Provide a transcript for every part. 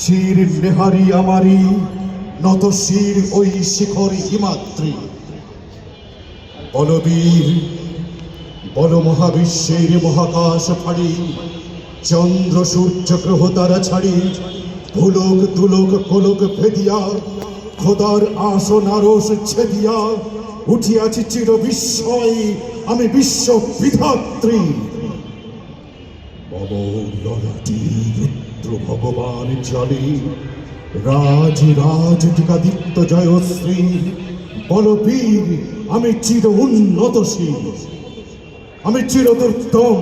শির নেহারি আমারি শির ওই শিখর বলবীর বল মহাবিশ্বের মহাকাশ ফাড়ি। চন্দ্র সূর্য গ্রহ তারা ছাড়ি। ভুলোক তুলোক কোলোক ফেদিয়া। খোদার আসন আরস ছেদিয়া। উঠিয়াছি চির বিস্ময়, আমি বিশ্ব বিধাত্রী। মম রুদ্র ভগবান চলে রাজ রাজ টিকাদিত্য জয়শ্রী। বলবীর আমি চির উন্নতশীল আমি চির দুর্দম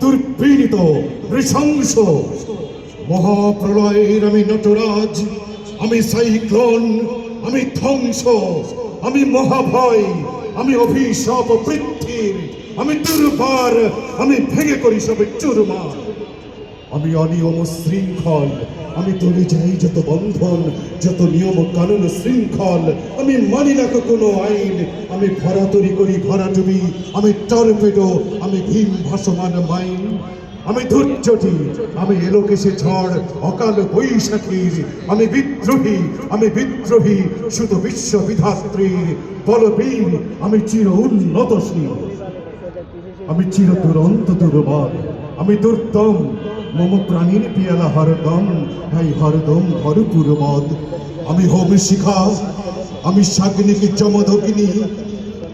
দুর্পীড়িত নৃশংস। মহাপ্রলয়ের আমি নটরাজ, আমি সাইক্লোন, আমি ধ্বংস। আমি মহাভয়, আমি অভিশাপ বৃদ্ধির, আমি দুর্বার, আমি ভেঙে করি সবে চুরমার। আমি অনিয়ম শৃঙ্খল, আমি তুলে যাই যত বন্ধন, যত নিয়ম কানুন শৃঙ্খল, আমি মানি না কোনো আইন, আমি ভরাতরি করি ভরাটুবি আমি টর্পেডো, আমি ভীম ভাসমান মাইন। আমি ধৈর্যটি আমি এলোকেশে ঝড়, অকাল বৈশাখীর। আমি বিদ্রোহী আমি বিদ্রোহী, শুধু বিশ্ববিধাত্রীর বলবীর, আমি চির উন্নতশীল আমি চির দুরন্ত দুর্বল। আমি দুর্দম, মম প্রাণীর পিয়ালা হরদম। ভাই হরদম, ভরপুর মদ। আমি হোম শিখা, আমি সাগ্নিক চমদগ্নি।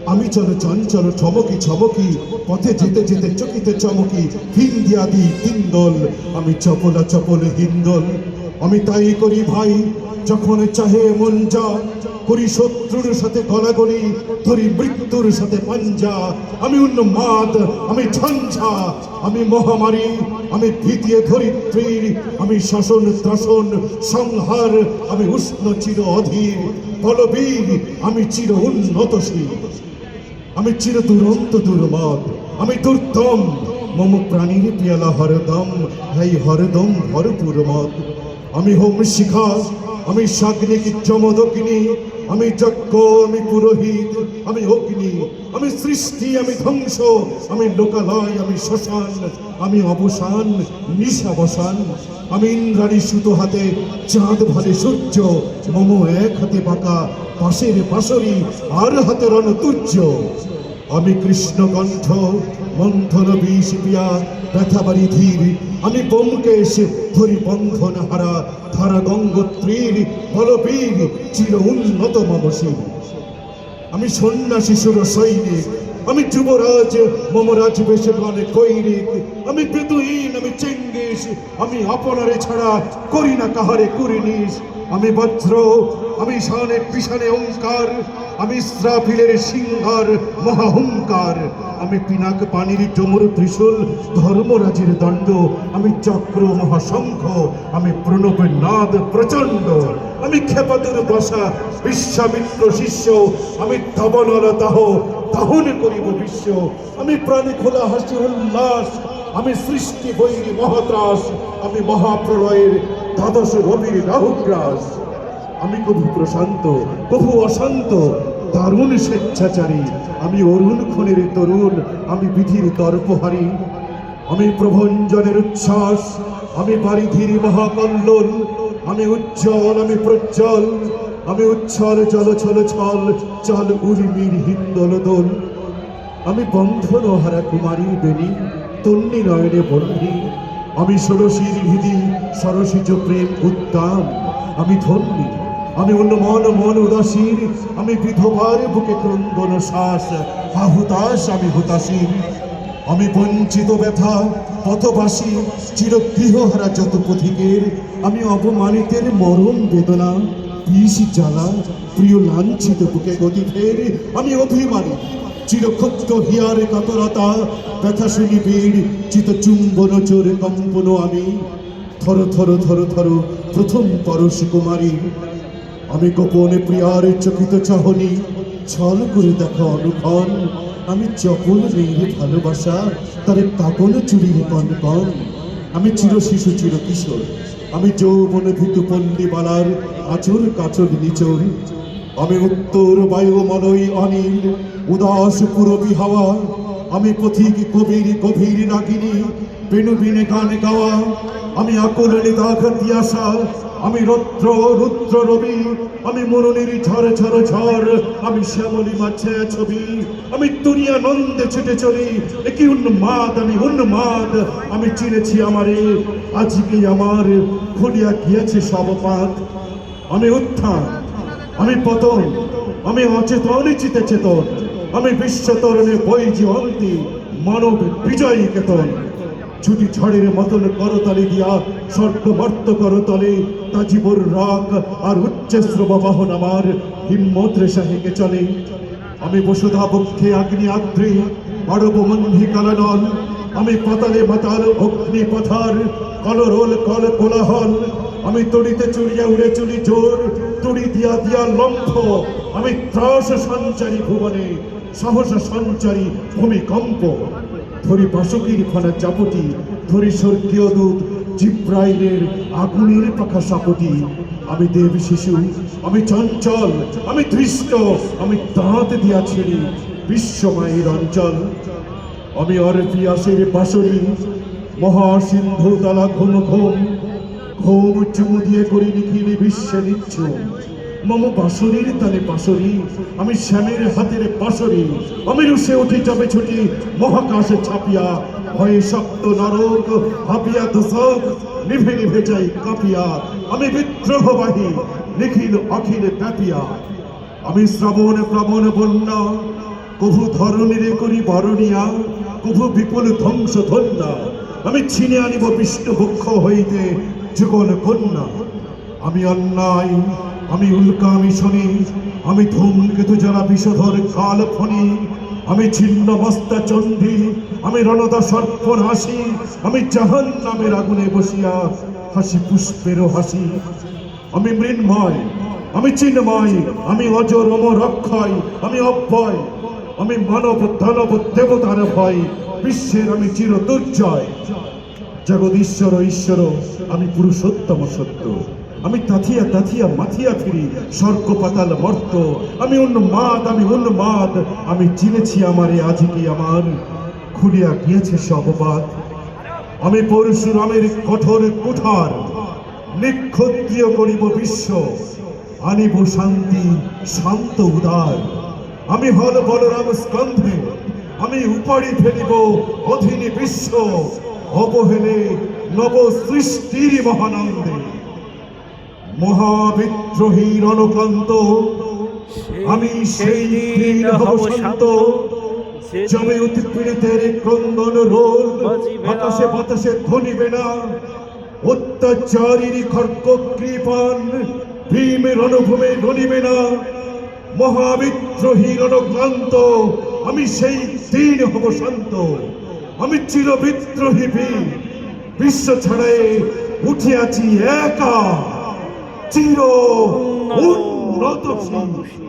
আমি চলো, চল, চলো চমকি চমকি পথে যেতে যেতে চকিতে চমকি হিন্দি আদি হিন্দল আমি চপলা, চপল, হিন্দল। আমি তাই করি ভাই, যখন চাহে মন যা, করি শত্রুর সাথে গলা গলাগলি, ধরি মৃত্যুর সাথে পাঞ্জা। আমি উন্মাদ, আমি ঝঞ্ঝা, আমি মহামারী, আমি ভীতিয়ে ধরিত্রীর আমি শাসন ত্রাসন, সংহার, আমি উষ্ণ চির অধীর। বলবীর, আমি চির উন্নতশীল। আমি চির দুরন্ত দুর্মদ আমি দুর্দম। মম প্রাণীর পিয়ালা হরদম, হাই হরদম ভরপুর মদ আমি হোম শিখা আমি সাগ্নিক চমদগ্নি আমি যজ্ঞ, আমি পুরোহিত, আমি অগ্নি, আমি সৃষ্টি, আমি ধ্বংস, আমি লোকালয়, আমি শ্মশান আমি অবসান নিশাবসান আমি ইন্দ্রাণী সুতো হাতে, চাঁদ ভালে সূর্য, মম এক হাতে বাঁকা, পাশের পাশরি আর হাতে রণ রণতুর্য আমি কৃষ্ণকণ্ঠ, মন্থন বিষ পিয়া ব্যথাবাড়ি ধীর। আমি বোমকেশ ধরি বন্ধন হারা ধারা গঙ্গোত্রীর বলবীর, চির উন্নত মমশীল আমি সন্ন্যাসী সুর সৈনিক আমি যুবরাজ মমরাজ বেশে মানে কৈরিক। আমি বেদুহীন আমি চেঙ্গিস। আমি আপনারে ছাড়া করি না কাহারে করিনিস আমি বজ্র, আমি শানে পিছানে ওঙ্কার আমি ইসরাফিলের সিংহার মহাহুঙ্কার। আমি পিনাক পানির ডমর ত্রিশূল, ধর্মরাজের দণ্ড। আমি চক্র মহাশঙ্খ, আমি প্রণবের নাদ প্রচণ্ড। আমি ক্ষেপাতুর বসা বিশ্বামিত্র শিষ্য। আমি ধবনল দাহন করিব বিশ্ব। আমি প্রাণী খোলা হাসি উল্লাস, আমি সৃষ্টি বৈরী মহাত্রাস, আমি মহাপ্রলয়ের দ্বাদশ রবির রাহুগ্রাস। আমি কবু প্রশান্ত, কবু অশান্ত, দারুণ স্বেচ্ছাচারী, আমি অরুণ ক্ষণের তরুণ, আমি বিধির তর্পহারী। আমি প্রভঞ্জনের উচ্ছ্বাস, আমি বারিধির মহাকল্লোল, আমি উজ্জ্বল, আমি প্রজ্জ্বল। আমি উচ্ছল চল ছল ছল, চল উর্মির হিন্দল দোল। আমি বন্ধন হারা কুমারী বেনি তন্নি নয়নে বন্ধি। আমি ষোড়শীর হৃদি সরসিজ প্রেম উদ্দাম আমি ধন্যী, আমি অন্য মন উদাসীর আমি বিধবার বুকে ক্রন্দন শ্বাস হা হুতাশ আমি হুতাসীর আমি বঞ্চিত ব্যথা, পথবাসী চির গৃহহারা যত পথিকের। আমি অপমানিতের মরণ বেদনা। বিষ জ্বালা, প্রিয় লাঞ্ছিত বুকে গতি ফের আমি অভিমানী, চিরক্ষুব্ধ হিয়ার কাতরতা ব্যথা শুনি বীর, চিত চুম্বন চোর কম্পন আমি, থর থর থর থর প্রথম পরশ কুমারী। আমি গোপনে প্রিয়ার চকিত চাহনি, ছল করে দেখো অনুক্ষণ আমি চপল মেয়ে ভালোবাসা, তারে কাকল চুরির কন কন আমি চির শিশু, চির কিশোর আমি যৌবন ভীতু পল্লী বালার আচর কাচর নিচর। আমি উত্তর বায়ুমলয় অনিল, উদাস পুরবি হাওয়া। আমি পথিক কবির গভীর রাগিনী, বেনু বিনে গান গাওয়া। আমি আকুল দাঘ দিয়াশা। আমি রুদ্র রুদ্র রবি। আমি মরণের ঝড় ঝড় ঝড়, আমি শ্যামলি মাছে ছবি, আমি দুনিয়া নন্দে ছুটে চলি, একই উন্মাদ, আমি উন্মাদ, আমি চিনেছি আমারে আজকে আমার খুলিয়া গিয়েছে সব পাত আমি উত্থান, আমি পতন, আমি অচেতন, চিতে চেতন, আমি বিশ্ব তরণে বইছি অন্তি, মানব বিজয়ী কেতন। ছুটি ঝড়ের মতন করতালি দিয়া, স্বর্গ মর্ত করতলে তা জীবর রাগ আর উচ্চশ্রব বাহন আমার, হিম্মত রেশা হেঁকে চলে। আমি বসুধা বক্ষে অগ্নি আদ্রি মানব মন্ধি কালানল। আমি পাতালে মাতাল, অগ্নি পথার, কলরোল কল কোলাহল। আমি তড়িতে চড়িয়া উড়ে চলি জোর, তড়ি দিয়া দিয়া লম্ফ। আমি ত্রাস সঞ্চারী ভুবনে, সাহস সঞ্চারী ভূমিকম্প। ধরি বাসকির খনা চাপটি, ধরি স্বর্গীয় দূত জিব্রাইলের আগুনের পাখা সাপটি। আমি দেব শিশু, আমি চঞ্চল, আমি ধৃষ্ট, আমি দাঁত দিয়া ছিড়ি বিশ্বমায়ের অঞ্চল। আমি অরপিয়াসের বাসরি, মহাসিন্ধু তালা ঘুম ঘোম, ঘুম চুমু দিয়ে করি নিখিলি বিশ্বে নিচ্ছ। মম বাসরির তালে বাসরি আমি শ্যামের হাতের বাসরি আমি রুষে উঠি যাবে ছুটি, মহাকাশে ছাপিয়া, ভয়ে শক্ত নরক হাপিয়া দশক নিভে নিভে যাই কাঁপিয়া। আমি বিদ্রোহবাহী, নিখিল অখিল ব্যাপিয়া। আমি শ্রাবণ প্লাবন বন্যা, কভু ধরণীরে করি বরণিয়া, কভু বিপুল ধ্বংস ধন্যা আমি ছিনে আনিব বিষ্ণু বক্ষ হইতে যুগল কন্যা। আমি অন্যায় আমি উল্কা আমি শনি, আমি ধূমকেতু যারা বিষধর কাল ফণি আমি ছিন্ন মস্তা চণ্ডী, আমি রণদা সর্প হাসি আমি জাহান নামের আগুনে বসিয়া হাসি পুষ্পেরও হাসি। আমি মৃন্ময়, আমি চিন্ময়, আমি অজর অমর অক্ষয় আমি অব্যয়, আমি মানব দানব দেবতার ভয়, বিশ্বের আমি চির দুর্জয়। জগদীশ্বর ঈশ্বর আমি পুরুষোত্তম সত্য। আমি তাথিয়া তাথিয়া মাথিয়া ফিরি স্বর্গ পাতাল মর্ত। আমি উন্মাদ আমি উন্মাদ। আমি চিনেছি আমার আমারে আজকে আমার খুলিয়া গিয়েছে সববাদ আমি পরশুরামের কঠোর কুঠার নিক্ষত্রিয় করিব বিশ্ব? আনিব শান্তি, শান্ত উদার। আমি হল বলরাম স্কন্ধে। আমি উপাড়ি ফেলিব অধীনে বিশ্ব। অবহেলে নব সৃষ্টির মহানন্দে। মহাবিদ্রোহী রণকান্ত আমি সেই দিন হব শান্ত। জমে উৎপীড়িতের ক্রন্দন রোল বাতাসে বাতাসে ধ্বনিবে না। অত্যাচারীর খর্গ কৃপান ভীমের রণভূমে গণিবে না। মহাবিদ্রোহী রণক্লান্ত আমি সেই দিন হব শান্ত। আমি চির বিদ্রোহী বিশ্ব ছাড়াই উঠিয়াছি একা। চির উন্নত শীল।